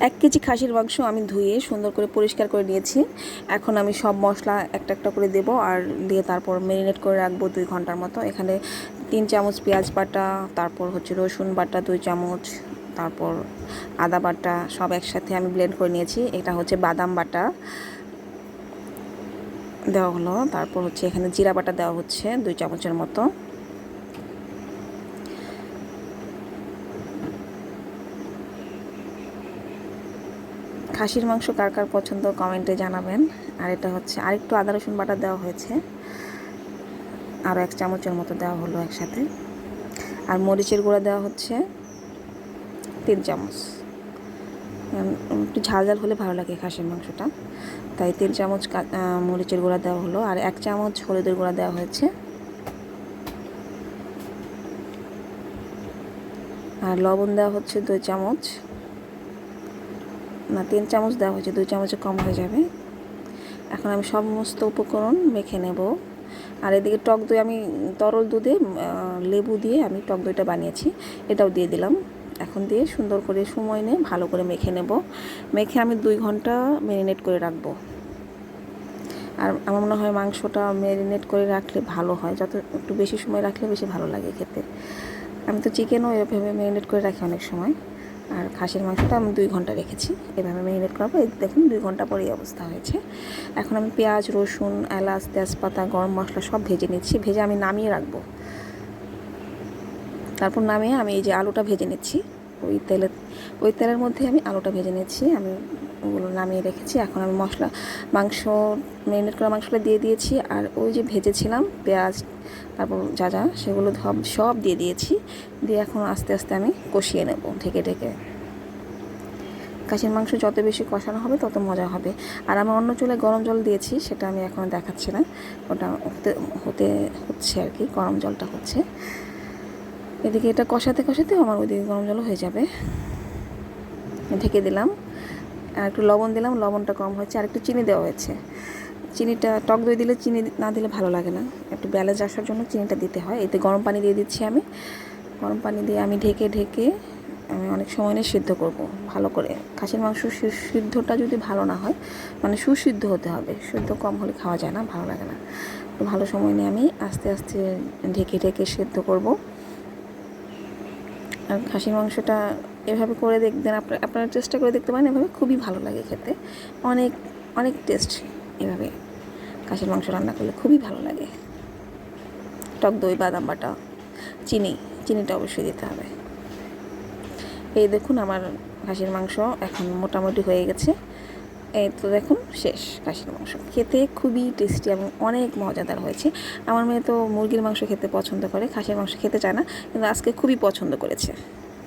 এক কেজি খাসির মাংস আমি ধুয়ে সুন্দর করে পরিষ্কার করে নিয়েছি। এখন আমি সব মশলা একটা একটা করে দেব আর দিয়ে তারপর ম্যারিনেট করে রাখব দুই ঘণ্টার মতো। এখানে তিন চামচ পেঁয়াজ বাটা, তারপর হচ্ছে রসুন বাটা দুই চামচ, তারপর আদা বাটা সব একসাথে আমি ব্লেন্ড করে নিয়েছি। এটা হচ্ছে বাদাম বাটা দেওয়া হলো। তারপর হচ্ছে এখানে জিরা বাটা দেওয়া হচ্ছে দুই চামচের মতো। খাসির মাংস কার কার পছন্দ কমেন্টে জানাবেন। আর এটা হচ্ছে আরেকটু আদা, রসুন বাটা দেওয়া হয়েছে। আরও এক চামচের মতো দেওয়া হলো একসাথে। আর মরিচের গুঁড়া দেওয়া হচ্ছে তিন চামচ। একটু ঝাল ঝাল হলে ভালো লাগে খাসির মাংসটা। তাই তিন চামচ মরিচের গুঁড়া দেওয়া হলো। আর এক চামচ হলুদের গুঁড়া দেওয়া হয়েছে। আর লবণ দেওয়া হচ্ছে দুই চামচ। না, তিন চামচ দেওয়া হয়েছে, দুই চামচে কম হয়ে যাবে। এখন আমি সমস্ত উপকরণ মেখে নেব। আর এদিকে টক দই আমি তরল দুধে লেবু দিয়ে আমি টক দইটা বানিয়েছি, এটাও দিয়ে দিলাম। এখন দিয়ে সুন্দর করে সময় নিয়ে ভালো করে মেখে নেব। মেখে আমি দুই ঘণ্টা ম্যারিনেট করে রাখব। আর আমার মনে হয় মাংসটা ম্যারিনেট করে রাখলে ভালো হয়, যত একটু বেশি সময় রাখলে বেশি ভালো লাগে খেতে। আমি তো চিকেনও এভাবে ম্যারিনেট করে রাখি অনেক সময়। আর খাসির মাংসটা আমি দুই ঘণ্টা রেখেছি। এভাবে ম্যারিনেট করব। দেখুন, দুই ঘণ্টা পরেই অবস্থা হয়েছে। এখন আমি পেঁয়াজ, রসুন, এলাচ, তেজপাতা, গরম মশলা সব ভেজে নিচ্ছি। ভেজে আমি নামিয়ে রাখব। তারপর নামিয়ে আমি এই যে আলুটা ভেজে নিচ্ছি। ওই তেলের ওই তেলের মধ্যে আমি আলুটা ভেজে নিচ্ছি। আমি ওগুলো নামিয়ে রেখেছি। এখন আমি মশলা, মাংস ম্যারিনেট করা মাংসটা দিয়ে দিয়েছি। আর ওই যে ভেজেছিলাম পেঁয়াজ, তারপর যা যা সেগুলো সব সব দিয়ে দিয়েছি। দিয়ে এখন আস্তে আস্তে আমি কষিয়ে নেব ঢেকে ঢেকে। খাসির মাংস যত বেশি কষানো হবে তত মজা হবে। আর আমি অন্য চুলে গরম জল দিয়েছি, সেটা আমি এখনও দেখাচ্ছি না। ওটা হতে হতে হচ্ছে আর কি, গরম জলটা হচ্ছে। এদিকে এটা কষাতে কষাতেও আমার ওইদিকে গরম জল হয়ে যাবে। ঢেকে দিলাম। আর একটু লবণ দিলাম, লবণটা কম হয়েছে, আর একটু চিনি দেওয়া হয়েছে। চিনিটা, টক দই দিলে চিনি না দিলে ভালো লাগে না। একটু ব্যালেন্স আসার জন্য চিনিটা দিতে হয়। এতে গরম পানি দিয়ে দিচ্ছি আমি। গরম পানি দিয়ে আমি ঢেকে ঢেকে আমি অনেক সময় নিয়ে সিদ্ধ করব। ভালো করে। খাসির মাংস সিদ্ধটা যদি ভালো না হয় মানে সুসিদ্ধ হতে হবে। সিদ্ধ কম হলে খাওয়া যায় না, ভালো লাগে না। ভালো সময় নিয়ে আমি আস্তে আস্তে ঢেকে ঢেকে সিদ্ধ করব। আর খাসির মাংসটা এভাবে করে দেখবেন, আপনার, আপনারা চেষ্টা করে দেখতে পারেন, এভাবে খুবই ভালো লাগে খেতে। অনেক অনেক টেস্ট এভাবে খাসির মাংস রান্না করলে খুবই ভালো লাগে। টক দই, বাদাম বাটা, চিনি, চিনিটা অবশ্যই দিতে হবে। এই দেখুন আমার খাসির মাংস এখন মোটামুটি হয়ে গেছে। এই তো দেখুন, শেষ খাসির মাংস। খেতে খুবই টেস্টি এবং অনেক মজাদার হয়েছে। আমার মেয়ে তো মুরগির মাংস খেতে পছন্দ করে, খাসির মাংস খেতে চায় না, কিন্তু আজকে খুবই পছন্দ করেছে।